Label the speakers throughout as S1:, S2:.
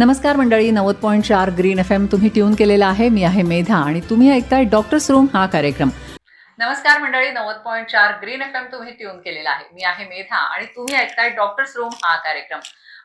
S1: नमस्कार मंडळी नव्वद पॉईंट चार ग्रीन एफ एम तुम्ही ट्यून केलेला आहे. मी आहे मेधा आणि तुम्ही ऐकताय डॉक्टर्स रूम हा कार्यक्रम. नमस्कार मंडळी नव्वद पॉईंट चार ग्रीन एफ एम तुम्ही ट्यून केलेला आहे. मी आहे मेधा आणि तुम्ही ऐकताय डॉक्टर्स रूम हा कार्यक्रम.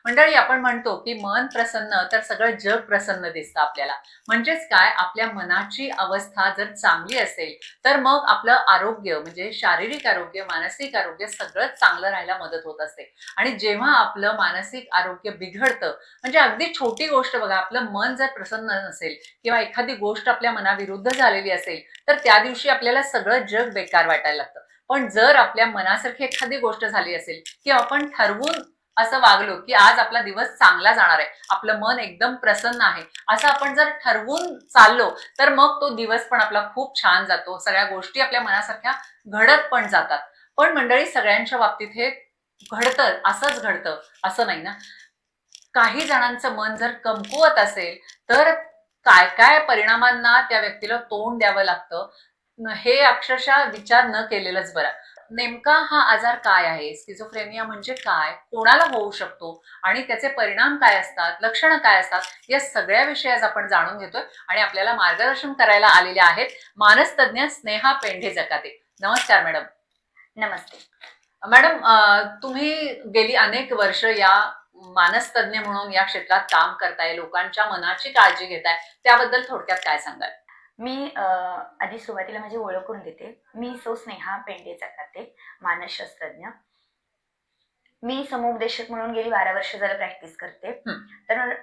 S1: मंडळी आपण म्हणतो की मन प्रसन्न तर सगळं जग प्रसन्न दिसतं आपल्याला. म्हणजेच काय? आपल्या मनाची अवस्था जर चांगली असेल तर मग आपलं आरोग्य म्हणजे शारीरिक आरोग्य मानसिक आरोग्य सगळंच चांगलं राहायला मदत होत असते. आणि जेव्हा आपलं मानसिक आरोग्य बिघडतं म्हणजे अगदी छोटी गोष्ट बघा आपलं मन जर प्रसन्न नसेल किंवा एखादी गोष्ट आपल्या मनाविरुद्ध झालेली असेल तर त्या दिवशी आपल्याला सगळं जग बेकार वाटायला लागतं. पण जर आपल्या मनासारखी एखादी गोष्ट झाली असेल की आपण ठरवून असं वागलो की आज आपला दिवस चांगला जाणार आहे. आपलं मन एकदम प्रसन्न आहे. असं आपण जर ठरवून चाललो तर मग तो दिवस पण आपला खूप छान जातो. सगळ्या गोष्टी आपल्या मनासारख्या घडत पण जातात. पण मंडळी सगळ्यांच्या बाबतीत हे घडतं असंच घडतं. असं नाही ना? काही जणांचं मन जर कमकुवत असेल तर काय काय परिणामांना त्या व्यक्तीला तोंड द्यावं लागतं? हे अक्षरशः विचार न केलेलंच बरं. नेमका हा आजार काय आहे? स्किझोफ्रेनिया म्हणजे काय? कोणाला होऊ शकतो? आणि त्याचे परिणाम काय असतात? लक्षणं काय असतात? या सगळ्या विषयी आज आपण जाणून घेतोय आणि आपल्याला मार्गदर्शन करायला आलेले आहेत मानसतज्ञ स्नेहा पेंढे जकाते. नमस्कार मॅडम.
S2: नमस्ते.
S1: मॅडम तुम्ही गेली अनेक वर्ष या मानसतज्ञ म्हणून या क्षेत्रात काम करताय लोकांच्या मनाची काळजी घेताय. त्याबद्दल थोडक्यात काय सांगाल?
S2: मी अं, आधी सुरुवातीला माझी ओळख करून देते. मी सौ स्नेहा पेंडे चकाते मानसशास्त्रज्ञ मी समुपदेशक म्हणून गेली बारा वर्ष झालं प्रॅक्टिस करते. तर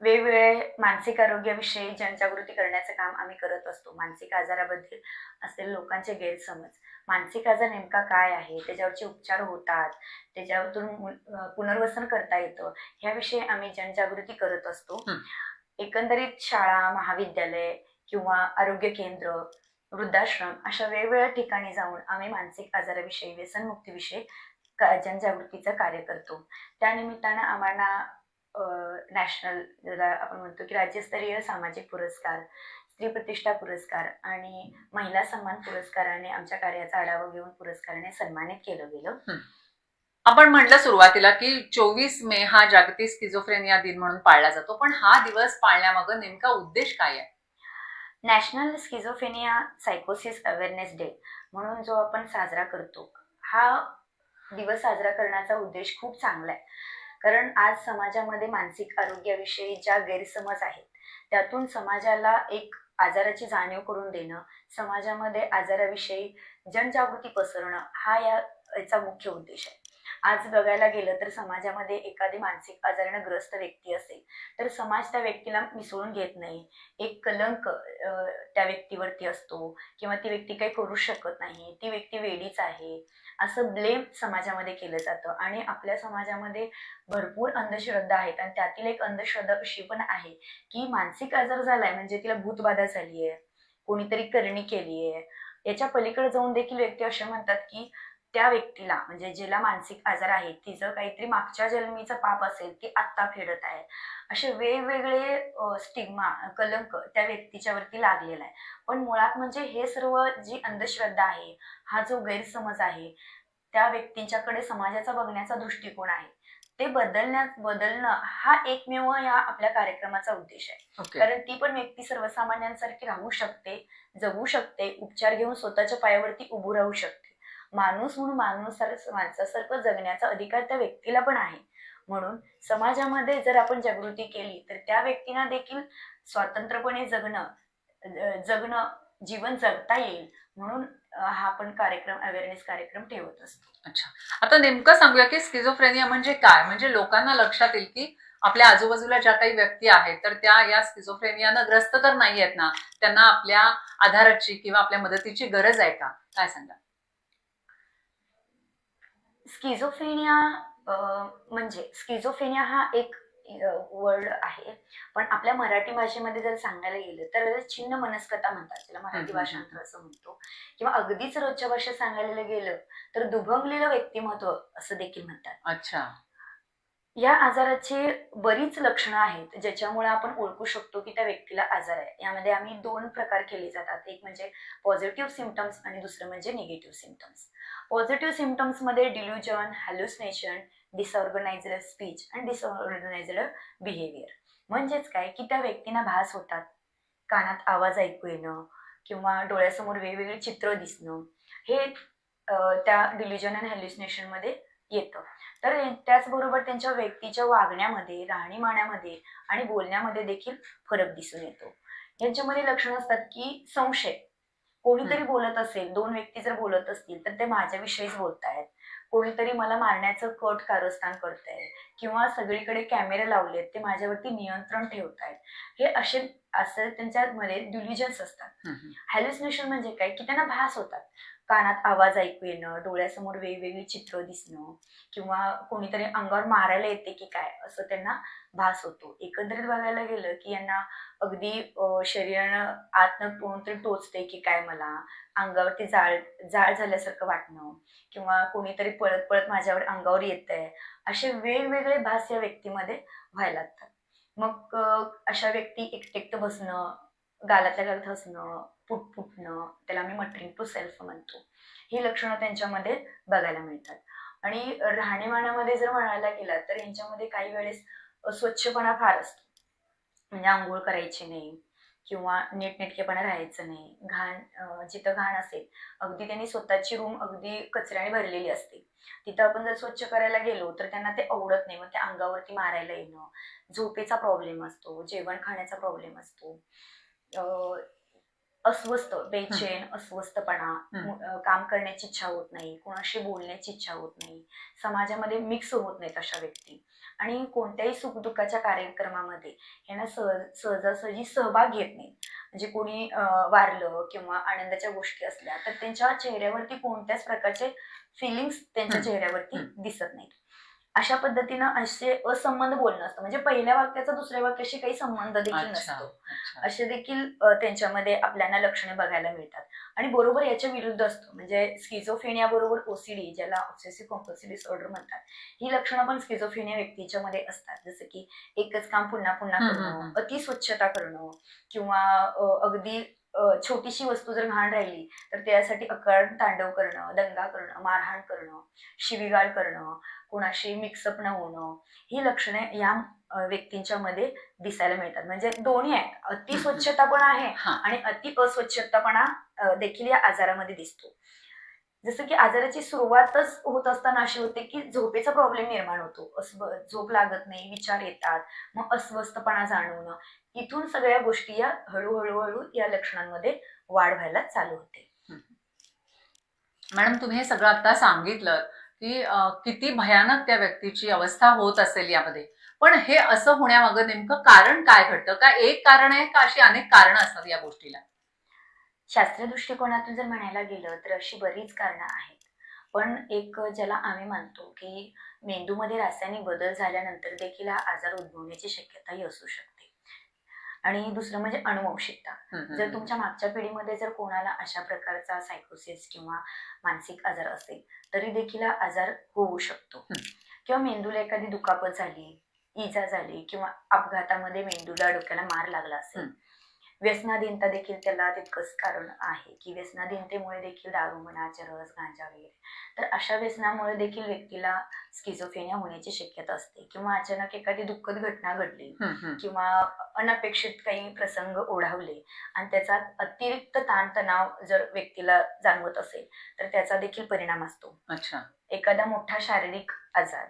S2: वेगवेगळे मानसिक आरोग्याविषयी जनजागृती करण्याचं काम आम्ही करत असतो. मानसिक आजाराबद्दल असलेले लोकांचे गैरसमज. मानसिक आजार नेमका काय आहे? त्याच्यावरचे उपचार होतात. अं, पुनर्वसन करता येतं. ह्याविषयी आम्ही जनजागृती करत असतो. एकंदरीत शाळा महाविद्यालय किंवा आरोग्य केंद्र वृद्धाश्रम अशा वेगवेगळ्या ठिकाणी जाऊन आम्ही मानसिक आजाराविषयी व्यसनमुक्तीविषयी का- जनजागृतीचं कार्य करतो. त्यानिमित्तानं आम्हाला नॅशनल ज्याला आपण म्हणतो की राज्यस्तरीय सामाजिक पुरस्कार स्त्री प्रतिष्ठा पुरस्कार आणि महिला सन्मान पुरस्काराने आमच्या कार्याचा आढावा घेऊन पुरस्काराने सन्मानित केलं गेलं.
S1: आपण म्हटलं सुरुवातीला की चोवीस मे हा जागतिक स्किझोफ्रेनिया दिन म्हणून पाळला जातो. पण हा दिवस पाळण्यामागं नेमका उद्देश काय आहे?
S2: नॅशनल स्किझोफेनिया सायकोसिस अवेअरनेस डे म्हणून जो आपण साजरा करतो हा दिवस साजरा करण्याचा उद्देश खूप चांगला आहे. कारण आज समाजामध्ये मानसिक आरोग्याविषयी ज्या गैरसमज आहेत त्यातून समाजाला एक आजाराची जाणीव करून देणं समाजामध्ये आजाराविषयी जनजागृती पसरणं हा या याचा मुख्य उद्देश आहे. आज बघायला गेलं तर समाजामध्ये एखादी मानसिक आजारानं ग्रस्त व्यक्ती असेल तर समाज त्या व्यक्तीला मिसळून घेत नाही. एक कलंक त्या व्यक्तीवरती असतो किंवा ती व्यक्ती काही करू शकत नाही ती व्यक्ती वेडीच आहे असं ब्लेम समाजामध्ये केलं जातं. आणि आपल्या समाजामध्ये भरपूर अंधश्रद्धा आहेत आणि त्यातील एक अंधश्रद्धा अशी पण आहे की मानसिक आजार झालाय म्हणजे तिला भूतबाधा झाली आहे कोणीतरी करणी केली आहे याच्या पलीकडे जाऊन देखील व्यक्ती असे म्हणतात की त्या व्यक्तीला म्हणजे जिला मानसिक आजार आहे तिचं काहीतरी मागच्या जन्मीचं पाप असेल ते आत्ता फेडत आहे असे वेगवेगळे स्टिग्मा कलंक त्या व्यक्तीच्यावरती लागलेला आहे. पण मुळात म्हणजे हे सर्व जी अंधश्रद्धा आहे हा जो गैरसमज आहे त्या व्यक्तींच्याकडे समाजाचा बघण्याचा दृष्टिकोन आहे. ते बदलण्यात बदलणं हा एकमेव या आपल्या कार्यक्रमाचा उद्देश आहे.
S1: ओके.
S2: कारण ती पण व्यक्ती सर्वसामान्यांसारखी राहू शकते जगू शकते उपचार घेऊन स्वतःच्या पायावरती उभू राहू शकते. माणूस म्हणून माणूस माणसासारखं जगण्याचा अधिकार त्या व्यक्तीला पण आहे. म्हणून समाजामध्ये जर आपण जागृती केली तर त्या व्यक्तींना देखील स्वतंत्रपणे जगणं जगणं जीवन जगता येईल. म्हणून हा आपण कार्यक्रम अवेअरनेस कार्यक्रम ठेवत असतो.
S1: अच्छा. आता नेमकं सांगूया की स्किझोफ्रेनिया म्हणजे काय? म्हणजे लोकांना लक्षात येईल की आपल्या आजूबाजूला ज्या काही व्यक्ती आहेत तर त्या या स्किझोफ्रेनियानं ग्रस्त तर नाही आहेत ना? त्यांना आपल्या आधाराची किंवा आपल्या मदतीची गरज आहे का? काय सांगा
S2: स्किझोफेनिया म्हणजे स्किझोफेनिया हा एक वर्ड आहे. पण आपल्या मराठी भाषेमध्ये जर सांगायला गेलं तर छिन्न मनस्कता म्हणतात. त्याला मराठी भाषांतर असं म्हणतो. किंवा अगदीच रोजच्या भाषेत सांगायला गेलं तर दुभंगलेलं व्यक्तिमत्व असं देखील म्हणतात.
S1: अच्छा.
S2: या आजाराची बरीच लक्षणं आहेत ज्याच्यामुळे आपण ओळखू शकतो की त्या व्यक्तीला आजार आहे. यामध्ये आम्ही दोन प्रकार केले जातात. एक म्हणजे पॉझिटिव्ह सिमटम्स आणि दुसरं म्हणजे निगेटिव्ह सिमटम्स पॉझिटिव्ह सिमटम्समध्ये डिल्युजन हॅल्युसिनेशन डिसऑर्गनायझड स्पीच आणि डिसऑर्गनायझड बिहेवियर म्हणजेच काय? की त्या व्यक्तींना भास होतात. कानात आवाज ऐकू येणं किंवा डोळ्यासमोर वेगवेगळे चित्र दिसणं. हे त्या डिल्युजन अँड हॅल्युसिनेशनमध्ये येतं. तर त्याचबरोबर त्यांच्या व्यक्तीच्या वागण्यामध्ये राहणीमानामध्ये आणि बोलण्यामध्ये देखील फरक दिसून येतो. यांच्यामध्ये लक्षणं असतात की संशय. कोणीतरी बोलत असेल दोन व्यक्ती जर बोलत असतील तर ते माझ्याविषयीच बोलतायत. कोणीतरी मला मारण्याचं कट कारस्थान करताय किंवा सगळीकडे कॅमेरे लावलेत ते माझ्यावरती नियंत्रण ठेवतायत. हे असे असं त्यांच्यामध्ये डिलिजन्स असतात. हॅल्युसिनेशन म्हणजे काय? की त्यांना भास होतात. कानात आवाज ऐकू येणं डोळ्यासमोर वेगवेगळी चित्र दिसणं किंवा कोणीतरी अंगावर मारायला येते की काय असं त्यांना भास होतो. एकंदरीत बघायला गेलं की यांना अगदी शरीरानं आतनं कोणतरी टोचते की काय मला अंगावरती जाळ जाळ झाल्यासारखं वाटणं किंवा कोणीतरी पळत पळत माझ्यावर अंगावर येत आहे असे वेगवेगळे भास या व्यक्तीमध्ये व्हायला लागतात. मग अशा व्यक्ती एकटेकटं बसणं गालातल्या गालात हसणं फुट फुटणं त्याला आम्ही मटरिंग टू सेल्फ म्हणतो. ही लक्षणं त्यांच्यामध्ये बघायला मिळतात. आणि राहणीमानामध्ये जर म्हणायला गेला तर यांच्यामध्ये काही वेळेस स्वच्छपणा फार असतो. म्हणजे आंघोळ करायची नाही किंवा नीटनेटकेपणा राहायचं नाही. घाण जिथं घाण असेल अगदी त्यांनी स्वतःची रूम अगदी कचऱ्याने भरलेली असते. तिथं आपण जर स्वच्छ करायला गेलो तर त्यांना ते आवडत नाही. मग त्या अंगावरती मारायला येणं झोपेचा प्रॉब्लेम असतो जेवण खाण्याचा प्रॉब्लेम असतो. अं, अस्वस्थ बेचैन अस्वस्थपणा काम करण्याची इच्छा होत नाही कोणाशी बोलण्याची इच्छा होत नाही. समाजामध्ये मिक्स होत नाहीत अशा व्यक्ती. आणि कोणत्याही सुखदुःखाच्या कार्यक्रमामध्ये यांना सहज सहजासहजी सहभाग घेत नाही म्हणजे कोणी वारलं किंवा आनंदाच्या गोष्टी असल्या तर त्यांच्या चेहऱ्यावरती कोणत्याच प्रकारचे फिलिंग्स त्यांच्या. चेहऱ्यावरती. दिसत नाहीत अशा पद्धतीनं असे असंबंध बोलणं असतं. म्हणजे पहिल्या वाक्याचा दुसऱ्या वाक्याशी काही संबंध देखील नसतो. असे देखील त्यांच्यामध्ये आपल्याला लक्षणे बघायला मिळतात. आणि बरोबर याच्या विरुद्ध असतं. म्हणजे स्किझोफेनिया बरोबर ओसीडी ज्याला ऑब्सेसिव्ह कॉम्पल्सिव्ह डिसऑर्डर म्हणतात ही लक्षणं पण स्किझोफेनिया व्यक्तीच्या मध्ये असतात. जसं की एकच काम पुन्हा पुन्हा करणं. अति स्वच्छता करणं किंवा अगदी छोटीशी वस्तू जर घाण राहिली तर त्यासाठी अकारण तांडव करणं दंगा करणं मारहाण करणं शिवीगाळ करणं कोणाशी मिक्सअप न होणं ही लक्षणे या व्यक्तींच्या मध्ये दिसायला मिळतात. म्हणजे दोन्ही आहेत. अति स्वच्छता पण आहे आणि अति अस्वच्छतापणा देखील या आजारामध्ये दिसतो. जसं की आजाराची सुरुवातच होत असताना अशी होते की झोपेचा प्रॉब्लेम निर्माण होतो. अस्व झोप लागत नाही विचार येतात मग अस्वस्थपणा जाणवणं. इथून सगळ्या गोष्टी या हळूहळू हळू या लक्षणांमध्ये वाढ व्हायला चालू होते.
S1: मॅडम तुम्ही हे सगळं आता सांगितलं की किती भयानक त्या व्यक्तीची अवस्था होत असेल यामध्ये. पण हे असं होण्यामागं नेमकं कारण काय घडतं? का एक कारण आहे का अशी अनेक कारणं असतात या गोष्टीला?
S2: शास्त्रीय दृष्टिकोनातून जर म्हणायला गेलं तर अशी बरीच कारणं आहेत. पण एक ज्याला आम्ही मानतो की मेंदूमध्ये रासायनिक बदल झाल्यानंतर देखील हा आजार उद्भवण्याची शक्यताही असू शकते. आणि दुसरं म्हणजे अनुवंशिकता जर तुमच्या मागच्या पिढीमध्ये जर कोणाला अशा प्रकारचा सायकोसिस किंवा मानसिक आजार असेल तरी देखील हा आजार होऊ शकतो. किंवा मेंदूला एखादी दुखापत झाली इजा झाली किंवा अपघातामध्ये मेंदूला डोक्याला मार लागला असेल. व्यसनाधीनता देखील त्याला तितकंच कारण आहे की व्यसनाधीनतेमुळे देखील दारू म्हणा चरस गांजा वगैरे. तर अशा व्यसनामुळे देखील व्यक्तीला स्किझोफेनिया होण्याची शक्यता असते किंवा अचानक एखादी दुःखद घटना घडली. किंवा अनपेक्षित काही प्रसंग ओढावले आणि त्याचा अतिरिक्त ताणतणाव जर व्यक्तीला जाणवत असेल तर त्याचा देखील परिणाम असतो.
S1: अच्छा.
S2: एखादा मोठा शारीरिक आजार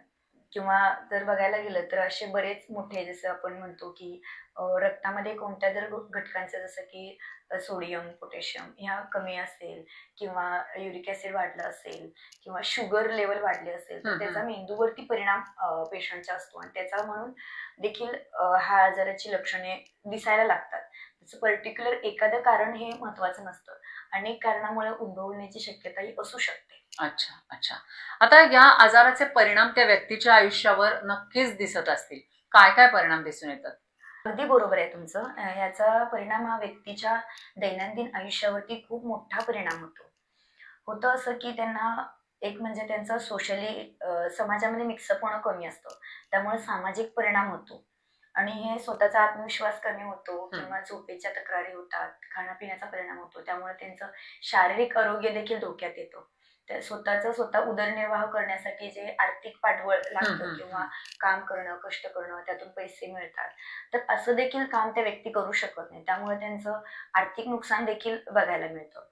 S2: किंवा जर बघायला गेलं तर असे बरेच मोठे जसं आपण म्हणतो की रक्तामध्ये कोणत्या जर घटकांचं जसं की सोडियम पोटॅशियम ह्या कमी असेल किंवा युरिक ऍसिड वाढलं असेल किंवा शुगर लेवल वाढली असेल तर त्याचा. मेंदूवरती परिणाम पेशंटचा असतो आणि त्याचा म्हणून देखील हा आजाराची लक्षणे दिसायला लागतात त्याचं पर्टिक्युलर एखादं कारण हे महत्वाचं नसतं. अनेक कारणामुळे उद्भवण्याची शक्यताही असू शकते.
S1: अच्छा अच्छा. आता या आजाराचे परिणाम त्या व्यक्तीच्या आयुष्यावर नक्कीच दिसत असतील. काय काय परिणाम दिसून येतात?
S2: अगदी बरोबर आहे तुमचं. याचा परिणाम हा व्यक्तीच्या दैनंदिन आयुष्यावरती खूप मोठा परिणाम होतो. होतं असं की त्यांना एक म्हणजे त्यांचं सोशली समाजामध्ये मिक्सअप होणं कमी असतं. त्यामुळे सामाजिक परिणाम होतो. आणि हे स्वतःचा आत्मविश्वास कमी होतो किंवा झोपेच्या तक्रारी होतात खाण्यापिण्याचा परिणाम होतो त्यामुळे त्यांचं शारीरिक आरोग्य देखील धोक्यात येतं. त्या स्वतःचं स्वतः उदरनिर्वाह करण्यासाठी जे आर्थिक पाठबळ लागतं किंवा काम करणं कष्ट करणं त्यातून पैसे मिळतात. तर असं देखील काम त्या व्यक्ती करू शकत नाही. त्यामुळे त्यांचं आर्थिक नुकसान देखील बघायला मिळतं.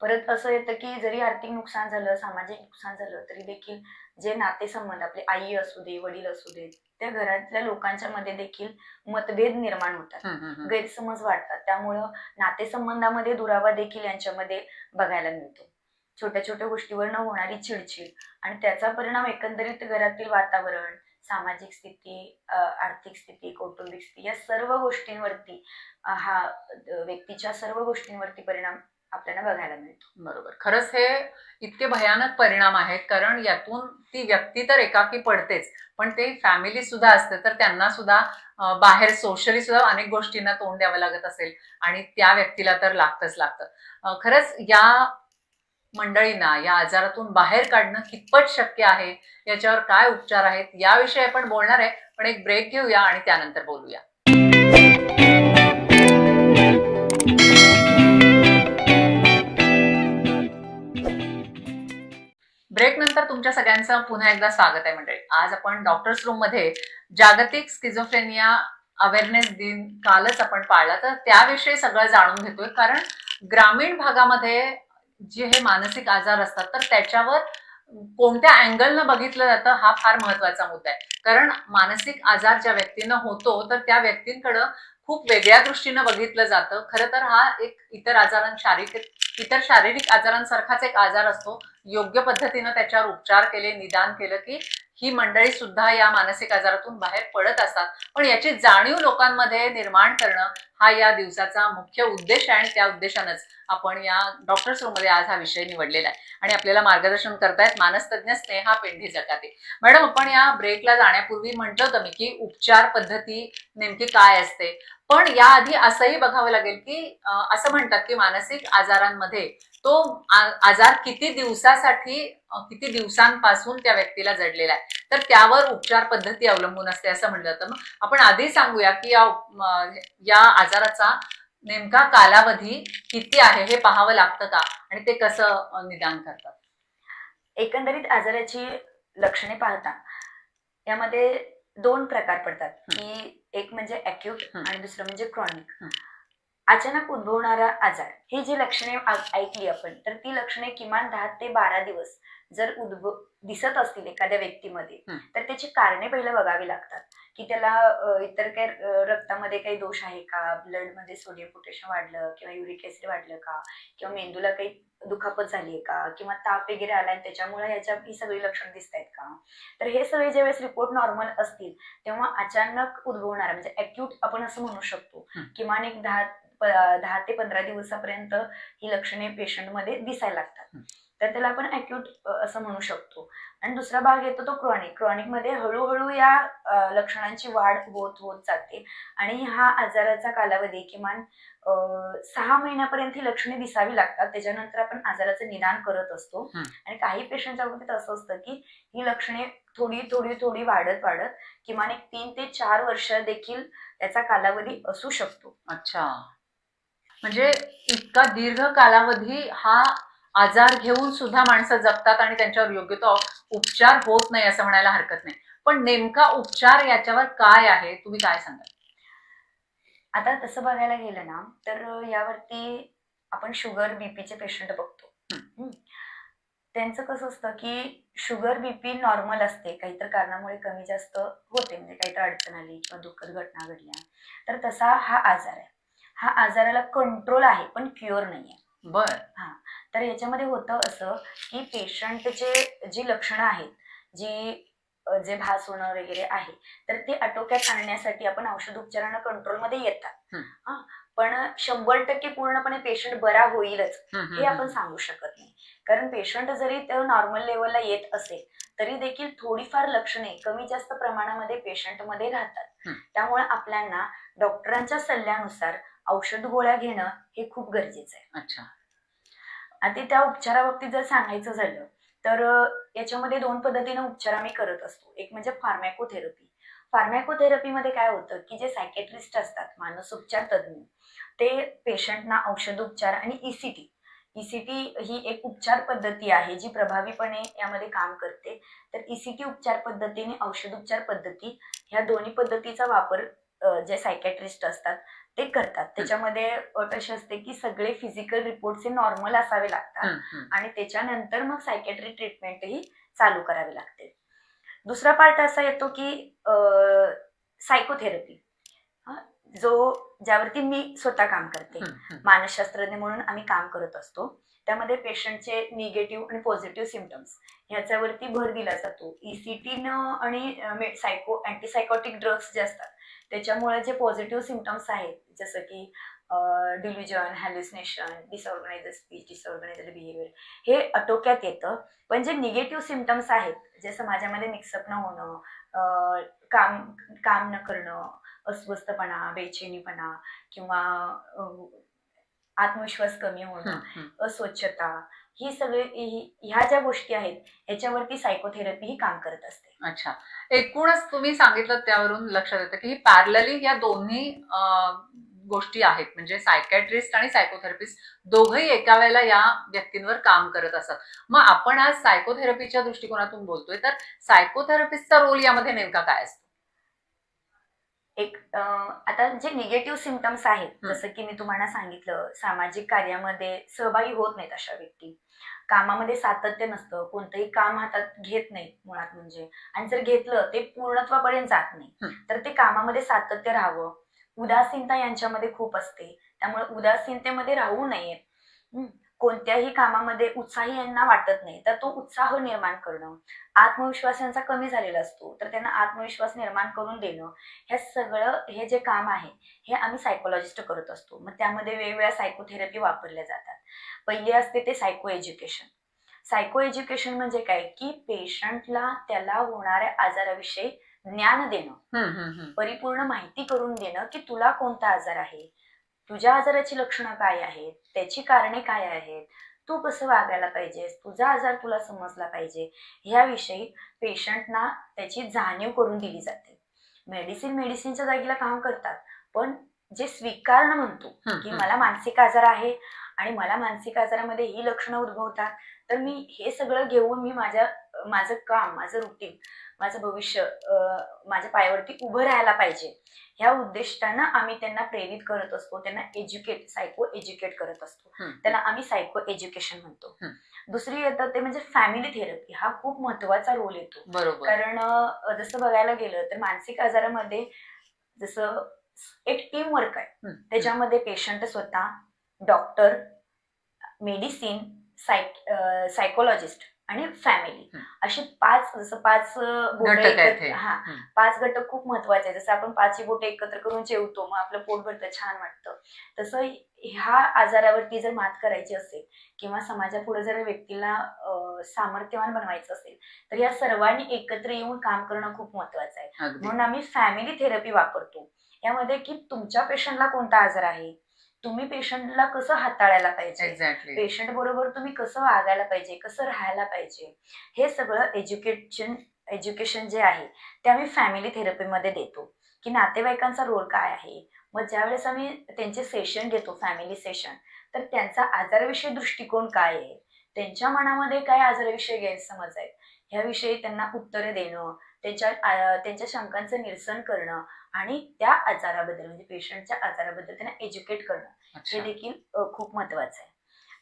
S2: परत असं येतं की जरी आर्थिक नुकसान झालं सामाजिक नुकसान झालं तरी देखील जे नातेसंबंध आपले आई असू दे वडील असू दे त्या घरातल्या लोकांच्या मध्ये देखील मतभेद निर्माण होतात. गैरसमज वाढतात. त्यामुळं नातेसंबंधामध्ये दुरावा देखील यांच्यामध्ये बघायला मिळतो. छोट्या छोट्या गोष्टीवर न होणारी चिडचिड आणि त्याचा परिणाम एकंदरीत घरातील वातावरण सामाजिक स्थिती आर्थिक स्थिती कौटुंबिक स्थिती या सर्व गोष्टींवरती हा व्यक्तीच्या सर्व गोष्टींवरती परिणाम आपल्याला बघायला मिळतो.
S1: बरोबर. खरंच हे इतके भयानक परिणाम आहेत कारण यातून ती व्यक्ती तर एकाकी पडतेच पण ते फॅमिली सुद्धा असते तर त्यांना सुद्धा बाहेर सोशली सुद्धा अनेक गोष्टींना तोंड द्यावं लागत असेल आणि त्या व्यक्तीला तर लागतच लागतं. खरंच या मंडळींना या आजारातून बाहेर काढणं कितपत शक्य आहे याच्यावर काय उपचार आहेत याविषयी आपण बोलणार आहे पण एक ब्रेक घेऊया आणि त्यानंतर बोलूया. ब्रेक नंतर तुमच्या सगळ्यांचं पुन्हा एकदा स्वागत आहे मंडळी. आज आपण डॉक्टर्स रूममध्ये जागतिक स्किझोफ्रेनिया अवेअरनेस दिन कालच आपण पाळला. तर त्याविषयी सगळं जाणून घेतोय. कारण ग्रामीण भागामध्ये जे हे मानसिक आजार असतात तर त्याच्यावर कोणत्या अँगलनं बघितलं जातं हा फार महत्त्वाचा मुद्दा आहे. कारण मानसिक आजार ज्या व्यक्तीनं होतो तर त्या व्यक्तींकडं खूप वेगळ्या दृष्टीनं बघितलं जातं. खरं तर हा एक इतर आजारां शारीरिक इतर शारीरिक आजारांसारखाच एक आजार असतो. योग्य पद्धतीनं त्याच्यावर उपचार केले निदान केलं की ही मंडळी सुद्धा या मानसिक आजारातून बाहेर पडत असतात. पण याची जाणीव लोकांमध्ये निर्माण करणं हा या दिवसाचा मुख्य उद्देश आहे आणि त्या उद्देशानंच आपण या डॉक्टर्स रूममध्ये आज हा विषय निवडलेला आहे. आणि आपल्याला मार्गदर्शन करतायत मानसतज्ञ स्नेहा पेंढे जकाते. मॅडम आपण या ब्रेकला जाण्यापूर्वी म्हटलं होतं मी की उपचार पद्धती नेमकी काय असते? पण याआधी असंही बघावं लागेल की असं म्हणतात की मानसिक आजारांमध्ये तो आजार किती दिवसासाठी किती दिवसांपासून त्या व्यक्तीला जडलेला आहे. तर त्यावर उपचार पद्धती अवलंबून असते असं म्हणलं जातं. मग आपण आधी सांगूया की या या आजाराचा नेमका कालावधी किती आहे हे पाहावं लागतं का? आणि ते कसं निदान करतात?
S2: एकंदरीत आजाराची लक्षणे पाहता यामध्ये दोन प्रकार पडतात. की एक म्हणजे अॅक्यूट. आणि दुसरं म्हणजे क्रॉनिक. अचानक उद्भवणारा आजार ही जी लक्षणे ऐकली आपण तर ती लक्षणे किमान दहा ते बारा दिवस जर उद्भव दिसत असतील एखाद्या व्यक्तीमध्ये. तर त्याची कारणे पहिलं बघावी लागतात. की त्याला इतर काही रक्तामध्ये काही दोष आहे का? ब्लडमध्ये सोडियम पोटॅशियम वाढलं किंवा युरिक ऍसिड वाढलं का? किंवा मेंदूला काही दुखापत झाली आहे का? किंवा ताप वगैरे आलाय त्याच्यामुळे ह्याच्या ही सगळी लक्षणं दिसत आहेत का? तर हे सगळे ज्यावेळेस रिपोर्ट नॉर्मल असतील तेव्हा अचानक उद्भवणारा म्हणजे अॅक्यूट आपण असं म्हणू शकतो. किमान एक दहा दहा ते पंधरा दिवसापर्यंत ही लक्षणे पेशंटमध्ये दिसायला लागतात. तर त्याला आपण अॅक्यूट असं म्हणू शकतो. आणि दुसरा भाग येतो तो क्रॉनिक क्रॉनिकमध्ये हळूहळू या लक्षणांची वाढ होत होत जाते. आणि हा आजाराचा कालावधी किमान सहा महिन्यापर्यंत ही लक्षणे दिसावी लागतात. त्याच्यानंतर आपण आजाराचं निदान करत असतो. आणि काही पेशंटच्या बाबतीत असं असतं की ही लक्षणे थोडी थोडी थोडी वाढत वाढत किमान एक तीन ते चार वर्ष देखील याचा कालावधी असू शकतो.
S1: अच्छा. म्हणजे इतका दीर्घ कालावधी हा आजार घेऊन सुद्धा माणसं जगतात आणि त्यांच्यावर योग्य तो उपचार होत नाही असं म्हणायला हरकत नाही. पण नेमका उपचार याच्यावर काय आहे? तुम्ही काय सांगाल?
S2: आता तसं बघायला गेलं ना तर यावरती आपण शुगर बीपीचे पेशंट बघतो.
S1: हं.
S2: हं. त्यांचं कसं असतं की शुगर बीपी नॉर्मल असते. काहीतरी कारणामुळे कमी जास्त होते. म्हणजे काहीतरी अडचण आली किंवा दुःखद घटना घडल्या. तर तसा हा आजार आहे. हा आजाराला कंट्रोल आहे पण क्युअर नाही आहे
S1: बर
S2: तर याच्यामध्ये होतं असं की पेशंटचे जी लक्षणं आहेत जी जे भास होणं वगैरे आहे तर ते आटोक्यात आणण्यासाठी आपण औषध उपचारांना कंट्रोलमध्ये येतात. पण शंभर टक्के पूर्णपणे पेशंट बरा होईलच हे आपण सांगू शकत नाही. कारण पेशंट जरी नॉर्मल लेवलला येत असेल तरी देखील थोडीफार लक्षणे कमी जास्त प्रमाणामध्ये पेशंटमध्ये राहतात. त्यामुळे आपल्याला डॉक्टरांच्या सल्ल्यानुसार औषध गोळ्या घेणं हे खूप गरजेचं आहे.
S1: अच्छा.
S2: आणि त्या उपचाराबाबतीत जर सांगायचं झालं तर याच्यामध्ये दोन पद्धतीने उपचार आम्ही करत असतो. एक म्हणजे फार्मॅकोथेरपी फार्मॅकोथेरपीमध्ये काय होतं की जे सायकेट्रिस्ट असतात मानसोपचार तज्ज्ञ ते पेशंटना औषधोपचार आणि ईसीटी ईसीटी ही एक उपचार पद्धती आहे जी प्रभावीपणे यामध्ये काम करते. तर ईसीटी उपचार पद्धतीने औषधोपचार पद्धती ह्या दोन्ही पद्धतीचा वापर जे सायकॅट्रिस्ट असतात ते करतात. त्याच्यामध्ये अट अशी असते की सगळे फिजिकल रिपोर्ट हे नॉर्मल असावे लागतात. आणि त्याच्यानंतर मग सायकॅट्री ट्रीटमेंटही चालू करावी लागते. दुसरा पार्ट असा येतो की सायकोथेरपी जो ज्यावरती मी स्वतः काम करते. मानसशास्त्रज्ञ म्हणून आम्ही काम करत असतो. त्यामध्ये पेशंटचे निगेटिव्ह आणि पॉझिटिव्ह सिमटम्स ह्याच्यावरती भर दिला जातो. ईसीटीनं आणि सायको अँटीसायकॉटिक ड्रग्स जे असतात त्याच्यामुळे जे पॉझिटिव्ह सिमटम्स आहेत जसं की delusion hallucination disorganised speech disorganised behaviour हे आटोक्यात येतं. पण जे निगेटिव्ह सिमटम्स आहेत जे समाजामध्ये मिक्सअप न होणं काम काम न करणं अस्वस्थपणा बेचैनीपणा किंवा आत्मविश्वास कमी होणं. अस्वच्छता ही सगळी ही- ह्या ज्या गोष्टी आहेत ह्याच्यावरती सायकोथेरपी ही काम करत असते.
S1: अच्छा. एकूणच तुम्ही सांगितलं त्यावरून लक्षात येतं की पॅरलली या दोन्ही गोष्टी आहेत. म्हणजे सायकॅट्रिस्ट आणि सायकोथेरपिस्ट दोघंही एका वेळेला या व्यक्तींवर काम करत असतात. मग आपण आज सायकोथेरपीच्या दृष्टिकोनातून बोलतोय तर सायकोथेरपिस्टचा रोल यामध्ये नेमका काय असतो?
S2: एक आता जे निगेटिव्ह सिमटम्स आहेत. जसं की मी तुम्हाला सांगितलं सामाजिक कार्यामध्ये सहभागी होत नाहीत अशा व्यक्ती कामामध्ये सातत्य नसतं कोणतंही काम हातात घेत नाही मुळात म्हणजे आणि जर घेतलं ते पूर्णत्वापर्यंत जात नाही. तर ते कामामध्ये सातत्य राहावं उदासीनता यांच्यामध्ये खूप असते त्यामुळे उदासीनतेमध्ये राहू नये. कोणत्याही कामामध्ये उत्साही यांना वाटत नाही तर तो उत्साह निर्माण करणं. आत्मविश्वास यांचा कमी झालेला असतो तर त्यांना आत्मविश्वास निर्माण करून देणं. हे सगळं हे जे काम आहे हे आम्ही सायकोलॉजिस्ट करत असतो. मग त्यामध्ये वेगवेगळ्या सायकोथेरपी वापरल्या जातात. पहिली असते ते सायको एज्युकेशन सायको एज्युकेशन म्हणजे काय? की पेशंटला त्याला होणाऱ्या आजाराविषयी ज्ञान देणं. परिपूर्ण माहिती करून देणं की तुला कोणता आजार आहे? तुझ्या आजाराची लक्षणं काय आहेत? त्याची कारणे काय आहेत? तू कसं वागायला पाहिजेस? तुझा आजार तुला समजला पाहिजे. ह्याविषयी पेशंटना त्याची जाणीव करून दिली जाते. मेडिसिन मेडिसिनच्या जागेला काम करतात. पण जे स्वीकारणं म्हणतो की. मला मानसिक आजार आहे आणि मला मानसिक आजारामध्ये ही लक्षणं उद्भवतात तर मी हे सगळं घेऊन मी माझ्या माझं काम माझं रुटीन माझं भविष्य माझ्या पायावरती उभं राहायला पाहिजे ह्या उद्दिष्टानं आम्ही त्यांना प्रेरित करत असतो त्यांना एज्युकेट सायको एज्युकेट करत असतो. त्याला आम्ही सायको एज्युकेशन म्हणतो. दुसरी येतं ते म्हणजे फॅमिली थेरपी हा खूप महत्त्वाचा रोल येतो
S1: बरोबर
S2: कारण जसं बघायला गेलं तर मानसिक आजारामध्ये जसं एक टीम वर्क आहे. त्याच्यामध्ये पेशंट स्वतः डॉक्टर मेडिसिन सायक सायकोलॉजिस्ट आणि फॅमिली. असे पाच जसं पाच बोटं एकत्र-
S1: हे.
S2: पाच घटक खूप महत्त्वाचे आहेत. जसं आपण पाचही बोटं एकत्र करून जेवतो मग आपलं पोट भरतं छान वाटतं. तसं ह्या आजारावरती जर मात करायची असेल किंवा समाजापुढे जर व्यक्तीला सामर्थ्यवान बनवायचं असेल तर या सर्वांनी एकत्र येऊन काम करणं खूप महत्वाचं आहे. म्हणून आम्ही फॅमिली थेरपी वापरतो. यामध्ये की तुमच्या पेशंटला कोणता आजार आहे? तुम्ही पेशंटला कसं हाताळायला पाहिजे? पेशंट बरोबर तुम्ही कसं वागायला पाहिजे? कसं राहायला पाहिजे? हे सगळं एज्युकेशन एज्युकेशन जे आहे ते आम्ही फॅमिली थेरपीमध्ये देतो. की नातेवाईकांचा रोल काय आहे? मग ज्यावेळेस आम्ही त्यांचे सेशन घेतो फॅमिली सेशन तर त्यांचा आजाराविषयी दृष्टिकोन काय आहे? त्यांच्या मनामध्ये काय आजाराविषयी गैरसमज आहेत? ह्याविषयी त्यांना उत्तरे देणं त्यांच्या त्यांच्या शंकांचं निरसन करणं आणि त्या आजाराबद्दल म्हणजे पेशंटच्या आजाराबद्दल त्यांना एज्युकेट करणं हे देखील खूप महत्वाचं आहे.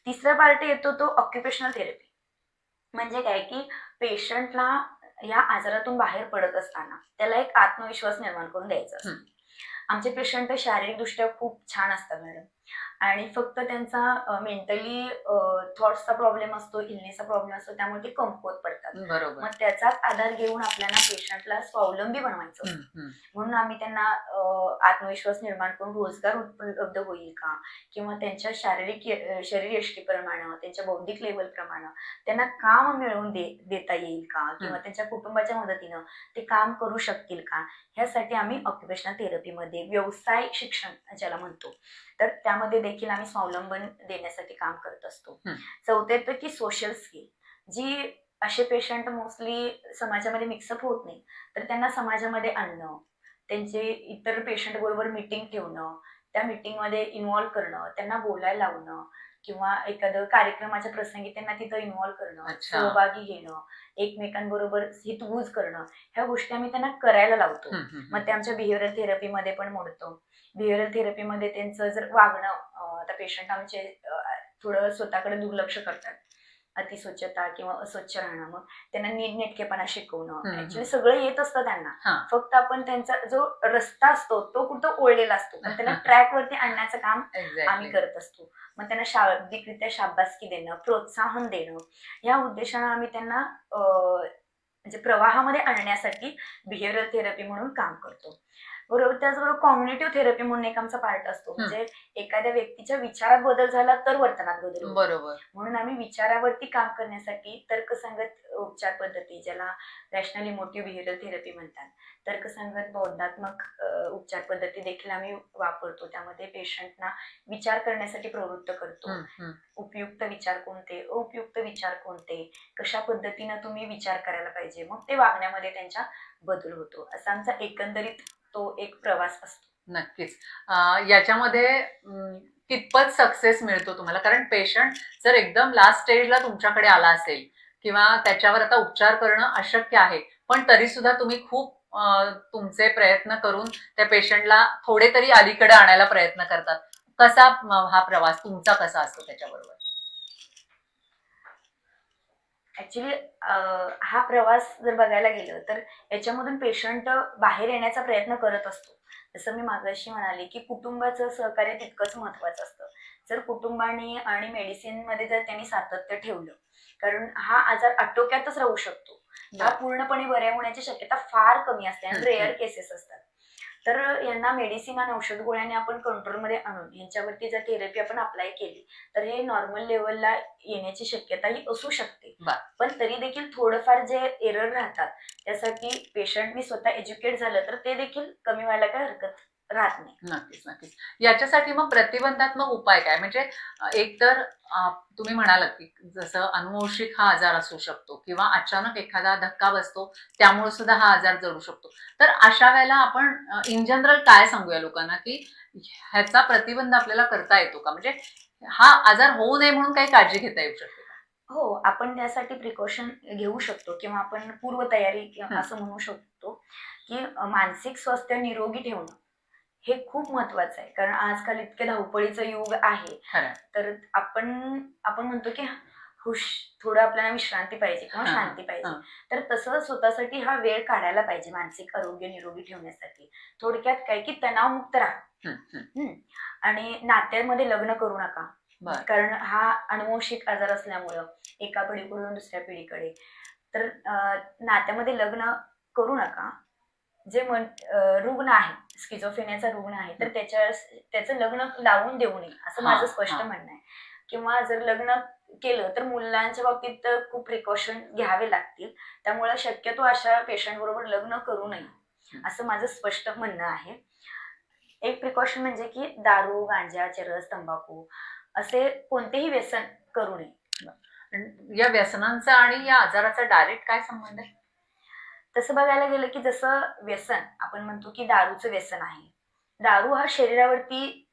S2: तिसरा पार्ट येतो तो ऑक्युपेशनल थेरपी म्हणजे काय की पेशंटला या आजारातून बाहेर पडत असताना त्याला एक आत्मविश्वास निर्माण करून द्यायचा. आमचे पेशंट शारीरिकदृष्ट्या खूप छान असतात मॅडम. आणि फक्त त्यांचा मेंटली थॉट्सचा प्रॉब्लेम असतो इलनेसचा प्रॉब्लेम असतो त्यामुळे ते कमकुवत पडतात.
S1: बरोबर.
S2: मग त्याचाच आधार घेऊन आपल्याला पेशंटला स्वावलंबी बनवायचं. म्हणून आम्ही त्यांना आत्मविश्वास निर्माण करून रोजगार उपलब्ध होईल का? किंवा त्यांच्या शारीरिक य- शरीर यष्टीप्रमाणे त्यांच्या बौद्धिक लेवल प्रमाणे त्यांना काम मिळवून दे देता येईल का? किंवा. त्यांच्या कुटुंबाच्या मदतीनं ते काम करू शकतील का? ह्यासाठी आम्ही ऑक्युपेशनल थेरपीमध्ये व्यवसाय शिक्षण ज्याला म्हणतो. तर त्यामध्ये देखील आम्ही स्वावलंबन देण्यासाठी काम करत असतो. चौथे येतं की सोशल स्किल जी असे पेशंट मोस्टली समाजामध्ये मिक्सअप होत नाही तर त्यांना समाजामध्ये आणणं त्यांचे इतर पेशंट बरोबर मिटिंग ठेवणं त्या मीटिंगमध्ये इन्व्हॉल्व करणं त्यांना बोलायला लावणं किंवा एखादं कार्यक्रमाच्या प्रसंगी त्यांना तिथं इन्व्हॉल्व्ह करणं. सहभागी घेणं एकमेकांबरोबर हितगुज करणं ह्या गोष्टी आम्ही त्यांना करायला लावतो. मग ते आमच्या बिहेवियरल थेरपीमध्ये पण मोडतो. बिहेवियरल थेरपीमध्ये त्यांचं जर वागणं आता पेशंट आमचे थोडं स्वतःकडे दुर्लक्ष करतात. अतिस्वच्छता किंवा अस्वच्छ राहणं मग त्यांना नीटनेटकेपणा शिकवणं. ऍक्च्युली सगळं येत असतं त्यांना. फक्त आपण त्यांचा जो रस्ता असतो तो कुठं ओढलेला असतो पण त्याला ट्रॅक वरती आणण्याचं काम. आम्ही करत असतो मग त्यांना शाब्दिकरित्या शाबासकी देणं प्रोत्साहन देणं या उद्देशानं आम्ही त्यांना म्हणजे प्रवाहामध्ये आणण्यासाठी बिहेवियरल थेरपी म्हणून काम करतो बरोबर त्याचबरोबर कॉग्नेटिव्ह थेरपी म्हणून एक आमचा पार्ट असतो. म्हणजे एखाद्या व्यक्तीच्या विचारात बदल झाला तर वर्तनात बदल.
S1: बरोबर.
S2: म्हणून आम्ही विचारावरती काम करण्यासाठी तर्कसंगत उपचार पद्धती ज्याला रॅशनल इमोटिव्ह बिहेवियरल थेरपी म्हणतात तर्कसंगत बौद्धात्मक उपचार पद्धती देखील आम्ही वापरतो. त्यामध्ये पेशंटना विचार करण्यासाठी प्रवृत्त करतो. उपयुक्त विचार कोणते? अउपयुक्त विचार कोणते? कशा पद्धतीनं तुम्ही विचार करायला पाहिजे? मग ते वागण्यामध्ये त्यांच्या बदल होतो. असा आमचा एकंदरीत तो एक प्रवास असतो.
S1: नक्कीच. याच्यामध्ये कितपत सक्सेस मिळतो तुम्हाला? कारण पेशंट जर एकदम लास्ट स्टेजला तुमच्याकडे आला असेल किंवा त्याच्यावर आता उपचार करणं अशक्य आहे पण तरी सुद्धा तुम्ही खूप तुमचे प्रयत्न करून त्या पेशंटला थोडे तरी अलीकडे आणायला प्रयत्न करतात. कसा हा प्रवास तुमचा कसा असतो त्याच्याबरोबर?
S2: ऍक्च्युली हा प्रवास जर बघायला गेलं तर याच्यामधून पेशंट बाहेर येण्याचा प्रयत्न करत असतो. जसं मी मागाशी म्हणाले की कुटुंबाचं सहकार्य तितकंच महत्वाचं असतं. जर कुटुंबाने आणि मेडिसिनमध्ये जर त्यांनी सातत्य ठेवलं कारण हा आजार आटोक्यातच राहू शकतो. हा पूर्णपणे बऱ्या होण्याची शक्यता फार कमी असते आणि. रेअर केसेस असतात. तर यांना मेडिसिन आणि औषध गोळ्याने आपण कंट्रोलमध्ये आणून यांच्यावरती जर थेरपी आपण अप्लाय केली तर हे नॉर्मल लेवलला येण्याची शक्यताही असू शकते. पण तरी देखील थोडंफार जे एरर राहतात त्यासाठी पेशंटनी स्वतः एज्युकेट झालं तर ते देखील कमी व्हायला काय हरकत राहत नाही.
S1: नक्कीच नक्कीच. याच्यासाठी मग प्रतिबंधात्मक उपाय काय? म्हणजे एक तर तुम्ही म्हणालात की जसं अनुवंशिक हा आजार असू शकतो किंवा अचानक एखादा धक्का बसतो त्यामुळे सुद्धा हा आजार जडू शकतो. तर अशा वेळेला आपण इन जनरल काय सांगूया लोकांना की ह्याचा प्रतिबंध आपल्याला करता येतो का? म्हणजे हा आजार होऊ नये म्हणून काही काळजी घेता येऊ शकते?
S2: हो आपण त्यासाठी प्रिकॉशन घेऊ शकतो किंवा आपण पूर्वतयारी. असं म्हणू शकतो की मानसिक स्वास्थ्य निरोगी ठेवणं. हे खूप महत्वाचं आहे. कारण आजकाल इतके धावपळीचं युग आहे. तर आपण आपण म्हणतो की हुश थोडं आपल्याला विश्रांती पाहिजे किंवा शांती पाहिजे. तर तसं स्वतःसाठी हा वेळ काढायला पाहिजे मानसिक आरोग्य निरोगी ठेवण्यासाठी. थोडक्यात काय की तणावमुक्त राहा. आणि नात्यामध्ये लग्न करू नका. कारण हा अनुवंशिक आजार असल्यामुळं एका पिढीकडून दुसऱ्या पिढीकडे. तर नात्यामध्ये लग्न करू नका. जे मन रुग्ण आहे स्किझोफेनियाचा रुग्ण आहे तर त्याच्या त्याचं लग्न लावून देऊ नये असं माझं स्पष्ट. म्हणणं आहे. किंवा जर लग्न केलं तर मुलांच्या बाबतीत तर खूप प्रिकॉशन घ्यावे लागतील. त्यामुळे शक्यतो अशा पेशंट बरोबर लग्न करू नये असं माझं स्पष्ट म्हणणं आहे. एक प्रिकॉशन म्हणजे की दारू गांजा चरस तंबाखू असे कोणतेही व्यसन करू नये.
S1: या व्यसनांचा आणि या आजाराचा डायरेक्ट काय संबंध आहे?
S2: तसं बघायला गेलं की जसं व्यसन आपण म्हणतो की दारूचं व्यसन आहे दारू हा शरीरावरती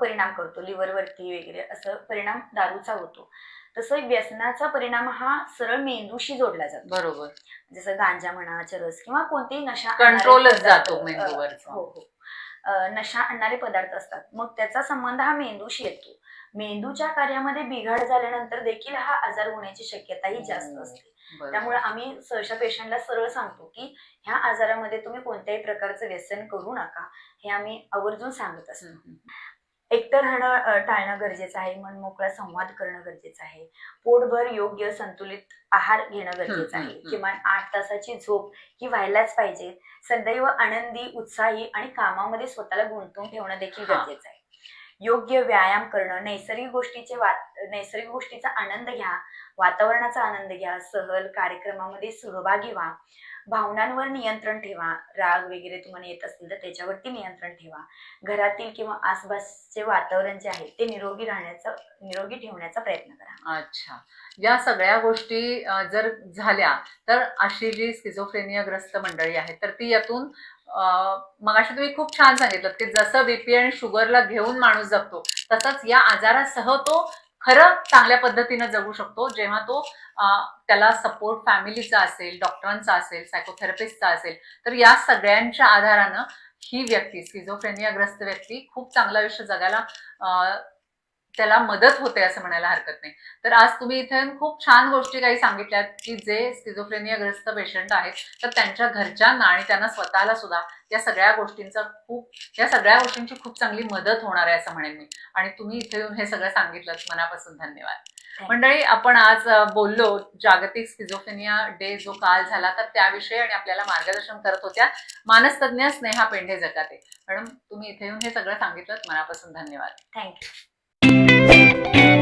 S2: परिणाम करतो लिव्हरवरती वगैरे असं परिणाम दारूचा होतो तसं व्यसनाचा परिणाम हा सरळ मेंदूशी जोडला जातो
S1: बरोबर
S2: जसं गांजा म्हणा चरस किंवा कोणतेही नशा
S1: कंट्रोलच जातो
S2: अं,
S1: मेंदूवरचा.
S2: हो हो नशा आणणारे पदार्थ असतात मग त्याचा संबंध हा मेंदूशी येतो मेंदूच्या कार्यामध्ये बिघाड झाल्यानंतर देखील हा आजार होण्याची शक्यताही जास्त. असते. त्यामुळे आम्ही सहसा पेशंटला सरळ सांगतो की ह्या आजारामध्ये तुम्ही कोणत्याही प्रकारचं व्यसन करू नका. हे आम्ही आवर्जून सांगत असतो. एकतर राहणं टाळणं गरजेचं आहे मन मोकळा संवाद करणं गरजेचं आहे. पोटभर योग्य संतुलित आहार घेणं गरजेचं आहे. किमान आठ तासाची झोप ही व्हायलाच पाहिजे. सदैव आनंदी उत्साही आणि कामामध्ये स्वतःला गुंतवून ठेवणं देखील. गरजेचं आहे. योग्य व्यायाम करणं नैसर्गिक गोष्टीचे वा- नैसर्गिक गोष्टीचा आनंद घ्या वातावरणाचा आनंद घ्या सहल कार्यक्रमामध्ये सहभागी व्हा. भावनांवर नियंत्रण ठेवा. राग वगैरे तुम्हाला येत असतील तर त्याच्यावरती नियंत्रण ठेवा. घरातील किंवा आसपासचे वातावरण जे आहे ते निरोगी राहण्याचा निरोगी ठेवण्याचा प्रयत्न करा.
S1: अच्छा. या सगळ्या गोष्टी जर झाल्या तर अशी जी स्किझोफ्रेनियाग्रस्त मंडळी आहे तर ती यातून मग अशी तुम्ही खूप छान सांगितलं की जसं बीपी आणि शुगरला घेऊन माणूस जगतो तसंच या आजारासह तो खरं चांगल्या पद्धतीनं जगू शकतो. जेव्हा तो त्याला सपोर्ट फॅमिलीचा असेल डॉक्टरांचा असेल सायकोथेरपिस्टचा असेल तर या सगळ्यांच्या आधारानं ही व्यक्ती स्किझोफ्रेनियाग्रस्त व्यक्ती खूप चांगलं आयुष्य जगायला त्याला मदत होते असं म्हणायला हरकत नाही. तर आज तुम्ही इथे खूप छान गोष्टी काही सांगितल्यात की जे स्किझोफ्रेनियाग्रस्त पेशंट आहेत तर त्यांच्या घरच्यांना आणि त्यांना स्वतःला सुद्धा या सगळ्या गोष्टींचा खूप या सगळ्या गोष्टींची खूप चांगली मदत होणार आहे असं म्हणेन मी. आणि तुम्ही इथे येऊन हे सगळं सांगितलं मनापासून धन्यवाद. मंडळी आपण आज बोललो जागतिक स्किझोफेनिया डे जो काल झाला तर त्याविषयी आणि आपल्याला मार्गदर्शन करत होत्या मानसतज्ञ स्नेहा पेंढे जगाते. मॅडम तुम्ही इथे येऊन हे सगळं सांगितलं मनापासून धन्यवाद.
S2: Thank you Música